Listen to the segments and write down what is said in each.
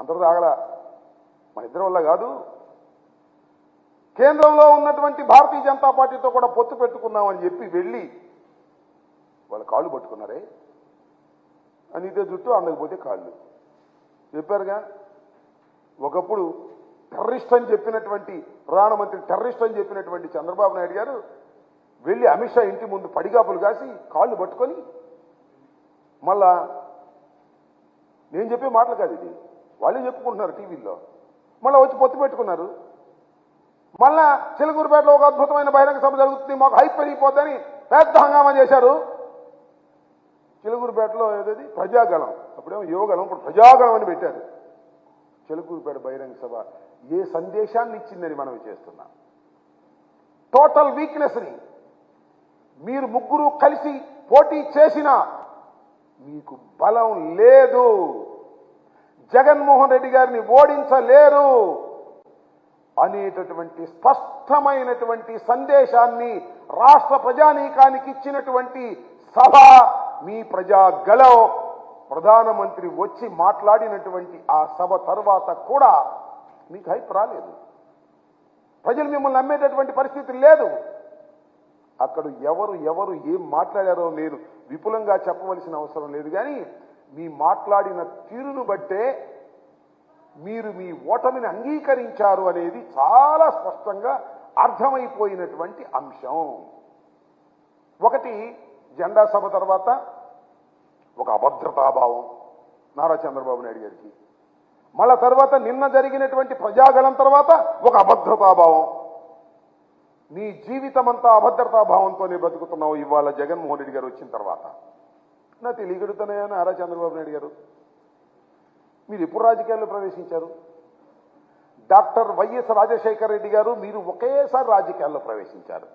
అందరూ ఆగల మన ఇద్దరి వల్ల కాదు. కేంద్రంలో ఉన్నటువంటి భారతీయ జనతా పార్టీతో కూడా పొత్తు పెట్టుకున్నామని చెప్పి వెళ్ళి వాళ్ళ కాళ్ళు పట్టుకున్నారే. అనితే జుట్టు అందకపోతే కాళ్ళు. చెప్పారుగా? ఒకప్పుడు టెర్రరిస్ట్ అని చెప్పినటువంటి ప్రధానమంత్రి టెర్రరిస్ట్ అని చెప్పినటువంటి చంద్రబాబు నాయుడు గారు వెళ్ళి అమిత్ షా ఇంటి ముందు పడిగాపులు కాసి కాళ్ళు పట్టుకొని మళ్ళా నేను చెప్పే మాటలు కాదు ఇది. వాళ్ళే చెప్పుకుంటున్నారు టీవీల్లో. మళ్ళీ వచ్చి పొత్తు పెట్టుకున్నారు. మళ్ళా చిలకూరుపేటలో ఒక అద్భుతమైన బహిరంగ సభ జరుగుతుంది. మాకు హైప్ పెరిగిపోద్దని పెద్ద హంగామా చేశారు. చిలుకూరుపేటలో ఏదది? ప్రజాగళం. అప్పుడేమో యువగళం ఇప్పుడు ప్రజాగళం అని పెట్టారు. చిలుకూరుపేట బహిరంగ సభ ఏ సందేశాన్ని ఇచ్చిందని మనం చేస్తున్నాం. టోటల్ వీక్నెస్ని మీరు ముగ్గురు కలిసి పోటీ చేసినా మీకు బలం లేదు. జగన్మోహన్ రెడ్డి గారిని ఓడించలేరు అనేటటువంటి స్పష్టమైనటువంటి సందేశాన్ని రాష్ట్ర ప్రజానీకానికి ఇచ్చినటువంటి సభ మీ ప్రజా గలం ప్రధానమంత్రి వచ్చి మాట్లాడినటువంటి ఆ సభ తర్వాత కూడా మీకు హైప్ రాలేదు. ప్రజలు మిమ్మల్ని నమ్మేటటువంటి పరిస్థితి లేదు. అక్కడ ఎవరు ఎవరు ఏం మాట్లాడారో నేను విపులంగా చెప్పవలసిన అవసరం లేదు. కానీ మీ మాట్లాడిన తీరును బట్టే మీరు మీ ఓటమిని అంగీకరించారు అనేది చాలా స్పష్టంగా అర్థమైపోయినటువంటి అంశం. ఒకటి జెండా సభ తర్వాత ఒక అభద్రతాభావం నారా చంద్రబాబు నాయుడు గారికి. మళ్ళా తర్వాత నిన్న జరిగినటువంటి ప్రజాగళం తర్వాత ఒక అభద్రతాభావం. నీ జీవితం అంతా అభద్రతాభావంతోనే బతుకుతున్నావు ఇవాళ జగన్మోహన్ రెడ్డి గారు వచ్చిన తర్వాత. నా తెలియగడుతున్నాయా నారా చంద్రబాబు నాయుడు గారు. మీరు ఎప్పుడు రాజకీయాల్లో ప్రవేశించారు? డాక్టర్ వైఎస్ రాజశేఖర రెడ్డి గారు మీరు ఒకేసారి రాజకీయాల్లో ప్రవేశించారు.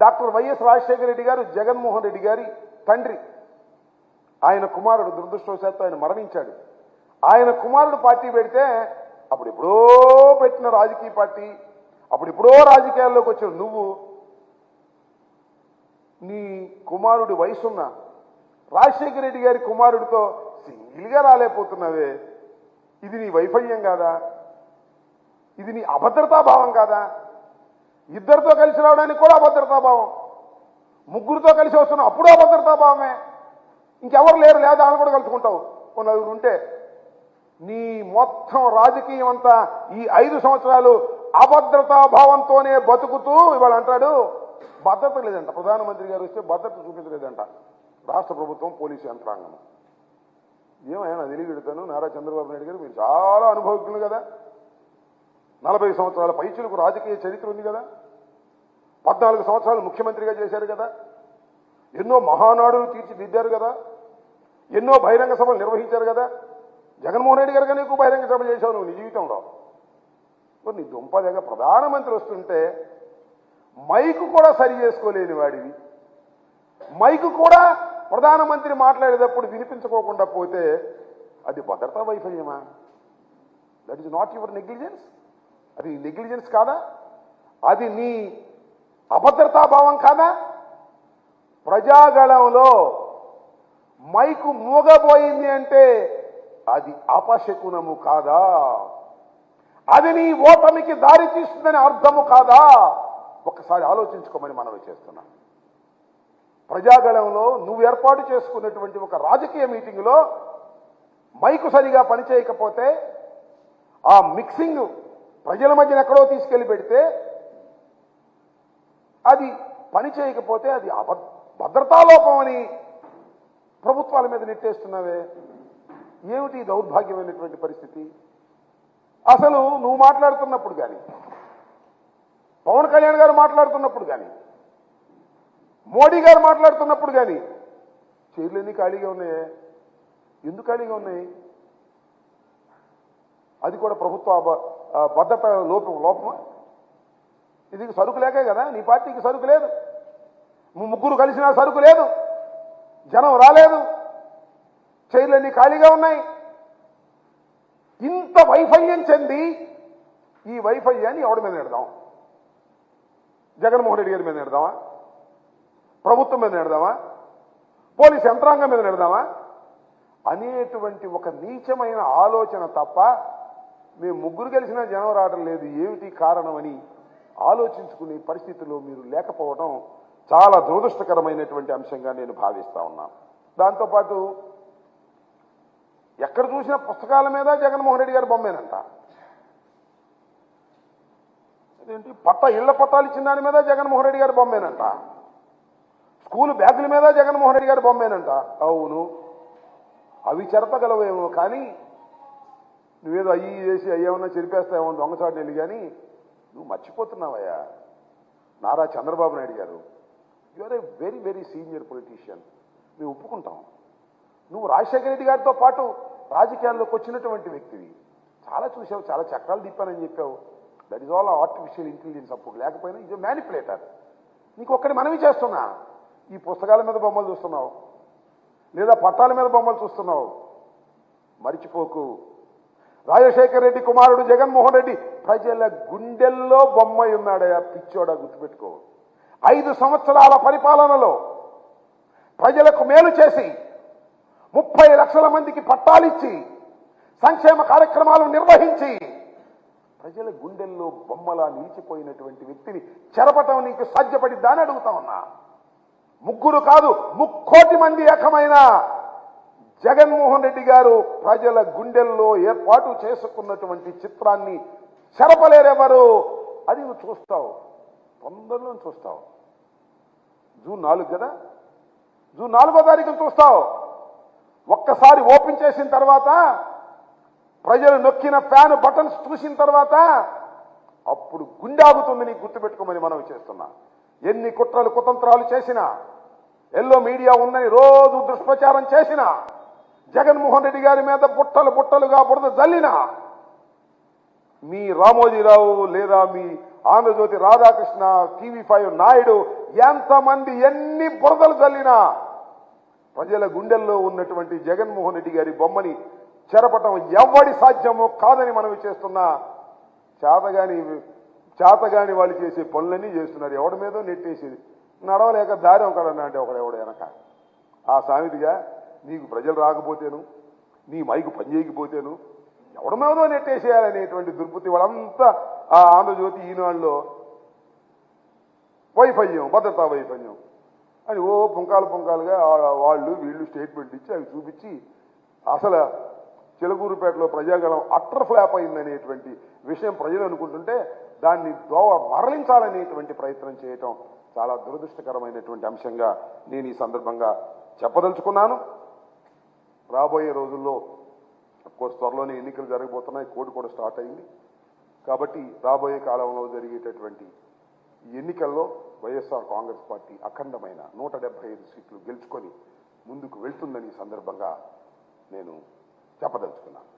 డాక్టర్ వైఎస్ రాజశేఖర రెడ్డి గారు జగన్మోహన్ రెడ్డి గారి తండ్రి. ఆయన కుమారుడు దురదృష్టవశాత్తు ఆయన మరణించాడు. ఆయన కుమారుడు పార్టీ పెడితే అప్పుడు ఎప్పుడో పెట్టిన రాజకీయ పార్టీ అప్పుడు ఎప్పుడో రాజకీయాల్లోకి వచ్చిన నువ్వు నీ కుమారుడి వయసున్న రాజశేఖర రెడ్డి గారి కుమారుడితో సింగిల్గా రాలేకపోతున్నావే. ఇది నీ వైఫల్యం కాదా? ఇది నీ అభద్రతాభావం కాదా? ఇద్దరితో కలిసి రావడానికి కూడా అభద్రతాభావం ముగ్గురితో కలిసి వస్తున్నావు అప్పుడు అభద్రతాభావమే ఇంకెవరు లేరు లేదా అని కూడా కలుసుకుంటావు. కొన్ని నలుగురు ఉంటే నీ మొత్తం రాజకీయం అంతా ఈ ఐదు సంవత్సరాలు అభద్రతా భావంతోనే బతుకుతూ ఇవాళ అంటాడు. భద్రత లేదంట. ప్రధానమంత్రి గారు వస్తే భద్రత చూపించలేదంట. రాష్ట్ర ప్రభుత్వం పోలీసు యంత్రాంగం. ఏమైనా తెలియగెడతాను నారా చంద్రబాబు నాయుడు గారు మీరు చాలా అనుభవజ్ఞులు కదా. నలభై సంవత్సరాల పైచులకు రాజకీయ చరిత్ర ఉంది కదా. పద్నాలుగు సంవత్సరాలు ముఖ్యమంత్రిగా చేశారు కదా. ఎన్నో మహానాడులు తీర్చిదిద్దారు కదా. ఎన్నో బహిరంగ సభలు నిర్వహించారు కదా. జగన్మోహన్ రెడ్డి గారు కానీ ఎక్కువ బహిరంగ సభ చేశావు నువ్వు నీ జీవితంలో. కొన్ని నీ దుంపదగ ప్రధానమంత్రి వస్తుంటే మైకు కూడా సరి చేసుకోలేని వాడివి. మైకు కూడా ప్రధానమంత్రి మాట్లాడేటప్పుడు వినిపించుకోకుండా పోతే అది భద్రతా వైఫల్యమా? That is not your negligence అది నెగ్లిజెన్స్ కాదా? అది నీ అభద్రతాభావం కాదా? ప్రజాగళంలో మైకు మూగబోయింది అంటే అది అపశకునము కాదా? అది నీ ఓటమికి దారి తీస్తుందని అర్థము కాదా? ఒక్కసారి ఆలోచించుకోమని మనవి చేస్తున్నాం. ప్రజాగళంలో నువ్వు ఏర్పాటు చేసుకున్నటువంటి ఒక రాజకీయ మీటింగులో మైకు సరిగా పనిచేయకపోతే ఆ మిక్సింగ్ ప్రజల మధ్యన ఎక్కడో తీసుకెళ్ళి పెడితే అది పని చేయకపోతే అది అభ భద్రతాలోపం అని ప్రభుత్వాల మీద నెట్టేస్తున్నావే. ఏమిటి దౌర్భాగ్యమైనటువంటి పరిస్థితి? అసలు నువ్వు మాట్లాడుతున్నప్పుడు కానీ పవన్ కళ్యాణ్ గారు మాట్లాడుతున్నప్పుడు కానీ మోడీ గారు మాట్లాడుతున్నప్పుడు కానీ చైర్లన్నీ ఖాళీగా ఉన్నాయే? ఎందుకు ఖాళీగా ఉన్నాయి? అది కూడా ప్రభుత్వ భద్రత లోపం లోపమా? ఇది సరుకు లేకే కదా నీ పార్టీకి సరుకు లేదు. ముగ్గురు కలిసినా సరుకు లేదు. జనం రాలేదు. చైర్లన్నీ ఖాళీగా ఉన్నాయి? ఇంత వైఫల్యం చెంది ఈ వైఫల్యాన్ని ఎవడి మీద నెడదాం? జగన్మోహన్ రెడ్డి గారి మీద నెడదామా? ప్రభుత్వం మీద నెడదామా? పోలీస్ యంత్రాంగం మీద నెడదామా? అనేటువంటి ఒక నీచమైన ఆలోచన తప్ప మేము ముగ్గురు కలిసిన జనం రావడం లేదు. ఏమిటి కారణమని ఆలోచించుకునే పరిస్థితిలో మీరు లేకపోవడం చాలా దురదృష్టకరమైనటువంటి అంశంగా నేను భావిస్తా ఉన్నాను దాంతోపాటు ఎక్కడ చూసిన పుస్తకాల మీద జగన్మోహన్ రెడ్డి గారు బొమ్మేనంట. అదేంటి? పట్ట ఇళ్ళ పట్టాలు ఇచ్చిన దాని మీద జగన్మోహన్ రెడ్డి గారు బొమ్మేనంట. స్కూల్ బ్యాగుల మీద జగన్మోహన్ రెడ్డి గారి బొమ్మేనంట. అవును. అవి చెరపగలవేమో కానీ నువ్వేదో అయ్యి చేసి అయ్యేమన్నా చెరిపేస్తావేమో దొంగచాటు వెళ్ళి కానీ నువ్వు మర్చిపోతున్నావయ్యా. Nara Chandrababu Naidu garu you are a very very senior politician మేము ఒప్పుకుంటాం. నువ్వు రాజశేఖర రెడ్డి గారితో పాటు రాజకీయాల్లోకి వచ్చినటువంటి వ్యక్తివి. చాలా చూసావు చాలా చక్రాలు తిప్పానని చెప్పావు. That is all artificial intelligence అప్పుడు. లేకపోయినా ఇది మ్యానిపులేటర్ నీకు ఒక్కడి మనవి చేస్తున్నా. ఈ పుస్తకాల మీద బొమ్మలు చూస్తున్నావు? లేదా పట్టాల మీద బొమ్మలు చూస్తున్నావు? మరిచిపోకు. రాజశేఖర రెడ్డి కుమారుడు జగన్మోహన్ రెడ్డి ప్రజల గుండెల్లో బొమ్మ ఉన్నాడయా పిచ్చోడా గుర్తుపెట్టుకో. ఐదు సంవత్సరాల పరిపాలనలో ప్రజలకు మేలు చేసి ముప్పై లక్షల మందికి పట్టాలిచ్చి సంక్షేమ కార్యక్రమాలు నిర్వహించి ప్రజల గుండెల్లో బొమ్మలా నిలిచిపోయినటువంటి వ్యక్తిని చెరపటం నీకు సాధ్యపడిద్దా అని అడుగుతా ఉన్నా. ముగ్గురు కాదు ముక్కోటి మంది ఏకమైన జగన్మోహన్ రెడ్డి గారు ప్రజల గుండెల్లో ఏర్పాటు చేసుకున్నటువంటి చిత్రాన్ని చెరపలేరెవరు? అది నువ్వు చూస్తావు. తొందరలో చూస్తావు. జూన్ నాలుగు కదా? జూన్ నాలుగో తారీఖు చూస్తావు. ఒక్కసారి ఓపెన్ చేసిన తర్వాత ప్రజలు నొక్కిన ఫ్యాన్ బటన్స్ చూసిన తర్వాత అప్పుడు గుండె ఆగుతుంది నీకు గుర్తుపెట్టుకోమని మనం చేస్తున్నాం. ఎన్ని కుట్రలు కుతంత్రాలు చేసినా ఎల్లో మీడియా ఉందని రోజు దుష్ప్రచారం చేసినా జగన్మోహన్ రెడ్డి గారి మీద బుట్టలు బుట్టలుగా బురద జల్లినా మీ రామోజీరావు లేదా మీ ఆంధ్రజ్యోతి రాధాకృష్ణ టీవీ ఫైవ్ నాయుడు ఎంతమంది ఎన్ని బురదలు చల్లినా ప్రజల గుండెల్లో ఉన్నటువంటి జగన్మోహన్ రెడ్డి గారి బొమ్మని చెరపటం ఎవడి సాధ్యమో కాదని మనం చేస్తున్నా చేతగాని చేతగాని వాళ్ళు చేసే పనులన్నీ చేస్తున్నారు. ఎవడి మీదో నెట్టేసేది. నడవలేక దారి ఒకడన్నా అంటే ఒకడు ఎవడు వెనక. ఆ సామెతిగా నీకు ప్రజలు రాకపోతేను నీ మైకు పనిచేయకపోతేను ఎవడి మీదో నెట్టేసేయాలనేటువంటి దుర్బుద్ధి వాళ్ళంతా ఆ ఆంధ్రజ్యోతి ఈనాడులో వైఫల్యం భద్రతా వైఫల్యం అని ఓ పుంకాలు పుంకాలుగా వాళ్ళు వీళ్ళు స్టేట్మెంట్ ఇచ్చి అవి చూపించి అసలు చిలకూరుపేటలో ప్రజాగళం అట్టర్ ఫ్లాప్ అయిందనేటువంటి విషయం ప్రజలు అనుకుంటుంటే దాన్ని దోవ మరలించాలనేటువంటి ప్రయత్నం చేయటం చాలా దురదృష్టకరమైనటువంటి అంశంగా నేను ఈ సందర్భంగా చెప్పదలుచుకున్నాను. రాబోయే రోజుల్లో కోర్స్ త్వరలోనే ఎన్నికలు జరగబోతున్నాయి కోడ్ కూడా స్టార్ట్ అయింది. కాబట్టి రాబోయే కాలంలో జరిగేటటువంటి ఈ ఎన్నికల్లో వైఎస్ఆర్ కాంగ్రెస్ పార్టీ అఖండమైన నూట డెబ్బై ఐదు సీట్లు గెలుచుకొని ముందుకు వెళ్తుందని ఈ సందర్భంగా నేను చెప్పదలుచుకున్నాను.